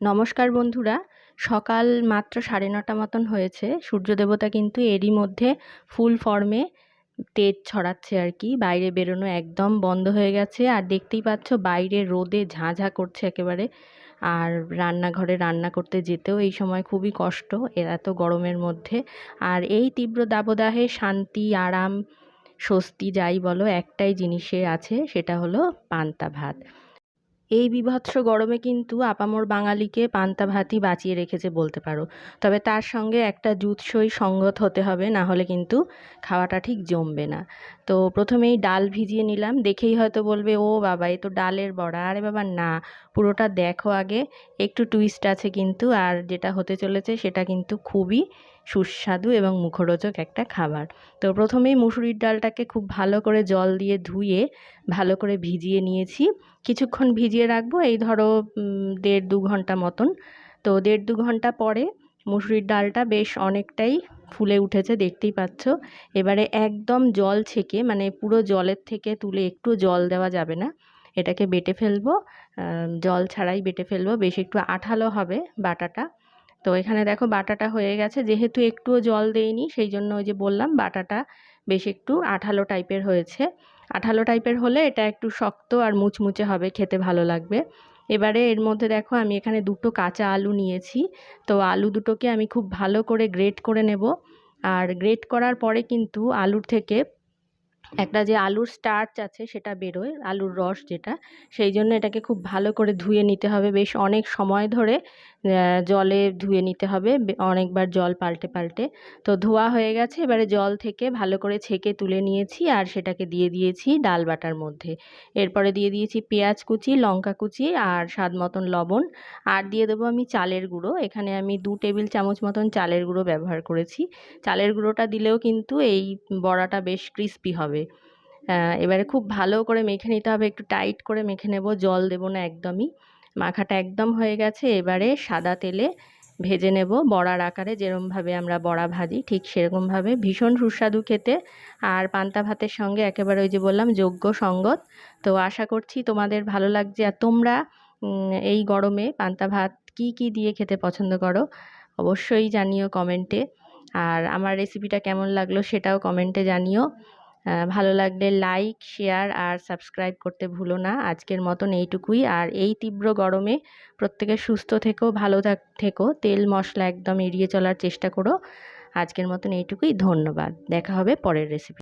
নমস্কার বন্ধুরা, সকাল মাত্র সাড়ে নটা মতন হয়েছে। সূর্য দেবতা কিন্তু এরই মধ্যে ফুল ফর্মে তেজ ছড়াচ্ছে আর কি। বাইরে বেরোনো একদম বন্ধ হয়ে গেছে। আর দেখতেই পাচ্ছ, বাইরে রোদে ঝাঁঝা করছে একেবারে। আর রান্নাঘরে রান্না করতে যেতেও এই সময় খুবই কষ্ট এত গরমের মধ্যে। আর এই তীব্র দাবদাহে শান্তি, আরাম, স্বস্তি, যাই বলো, একটাই জিনিসে আছে, সেটা হলো পান্তা ভাত। এই বীভৎস গরমে কিন্তু আপামর বাঙালিকে পান্তা ভাতই বাঁচিয়ে রেখেছে বলতে পারো। তবে তার সঙ্গে একটা জুৎসই সঙ্গত হতে হবে, না হলে কিন্তু খাওয়াটা ঠিক জমবে না। তো প্রথমেই ডাল ভিজিয়ে নিলাম, দেখেই হয়তো বলবে, ও বাবা, এ তো ডালের বড়া। আরে বাবা, না, পুরোটা দেখো আগে, একটু টুইস্ট আছে কিন্তু, আর যেটা হতে চলেছে সেটা কিন্তু খুবই সুস্বাদু এবং মুখরোচক একটা খাবার। তো প্রথমেই মুসুরির ডালটাকে খুব ভালো করে জল দিয়ে ধুয়ে, ভালো করে ভিজিয়ে নিয়েছি। কিছুক্ষণ ভিজিয়ে রাখব এই ধরো দেড় দু ঘণ্টা মতন। তো দেড় দু ঘণ্টা পরে মুসুরির ডালটা বেশ অনেকটাই ফুলে উঠেছে, দেখতেই পাচ্ছ। এবারে একদম জল ছেঁকে মানে পুরো জলের থেকে তুলে একটু জল দেওয়া যাবে না। এটাকে বেটে ফেলব। জল ছাড়াই বেটে ফেলব। বেশ একটু আঠালো হবে বাটাটা। তো এখানে দেখো বাটাটা হয়ে গেছে। যেহেতু একটুও জল দেইনি সেই জন্য ওই যে বললাম বাটাটা বেশ একটু আঠালো টাইপের হয়েছে। আঠালো টাইপের হলে এটা একটু শক্ত আর মুচমুচে হবে, খেতে ভালো লাগবে। এবারে এর মধ্যে দেখো আমি এখানে দুটো কাঁচা আলু নিয়েছি। তো আলু দুটোকে আমি খুব ভালো করে গ্রেট করে নেব। আর গ্রেট করার পরে কিন্তু আলুর থেকে একটা যে আলুর স্টার্চ আছে সেটা বেরোয়, আলুর রস যেটা, সেই জন্য এটাকে খুব ভালো করে ধুয়ে নিতে হবে। বেশ অনেক সময় ধরে জলে ধুয়ে নিতে হবে অনেকবার জল পাল্টে পাল্টে। তো ধোয়া হয়ে গেছে, এবারে জল থেকে ভালো করে ছেঁকে তুলে নিয়েছি আর সেটাকে দিয়ে দিয়েছি ডাল বাটার মধ্যে। এরপরে দিয়ে দিয়েছি পেঁয়াজ কুচি, লঙ্কা কুচি আর স্বাদ মতন লবণ। আর দিয়ে দেবো আমি চালের গুঁড়ো। এখানে আমি দু টেবিল চামচ মতন চালের গুঁড়ো ব্যবহার করেছি। চালের গুঁড়োটা দিলেও কিন্তু এই বড়াটা বেশ ক্রিস্পি হবে। এবারে খুব ভালো করে মেখে নিতে হবে, একটু টাইট করে মেখে নেব, জল দেবো না একদমই। মাখাটা একদম হয়ে গেছে, এবারে সাদা তেলে ভেজে নেব, বড়ার আকারে যেরমভাবে আমরা বড়া ভাজি, ঠিক সেরকমভাবে। ভীষণ সুস্বাদু খেতে, আর পান্তা ভাতের সঙ্গে একেবারে ওই যে বললাম, যোগ্য সঙ্গত। তো আশা করছি তোমাদের ভালো লাগছে, আর তোমরা এই গরমে পান্তা ভাত কি কি দিয়ে খেতে পছন্দ করো, অবশ্যই জানিও কমেন্টে। আর আমার রেসিপিটা কেমন লাগল সেটাও কমেন্টে জানিও। ভালো লাগলে লাইক, শেয়ার আর সাবস্ক্রাইব করতে ভুলো না। আজকের মতন এইটুকুই। আর এই তীব্র গরমে প্রত্যেকে সুস্থ থেকো, ভালো থাক, থেকো। তেল মশলা একদম এড়িয়ে চলার চেষ্টা করো। আজকের মতন এইটুকুই। ধন্যবাদ। দেখা হবে পরের রেসিপি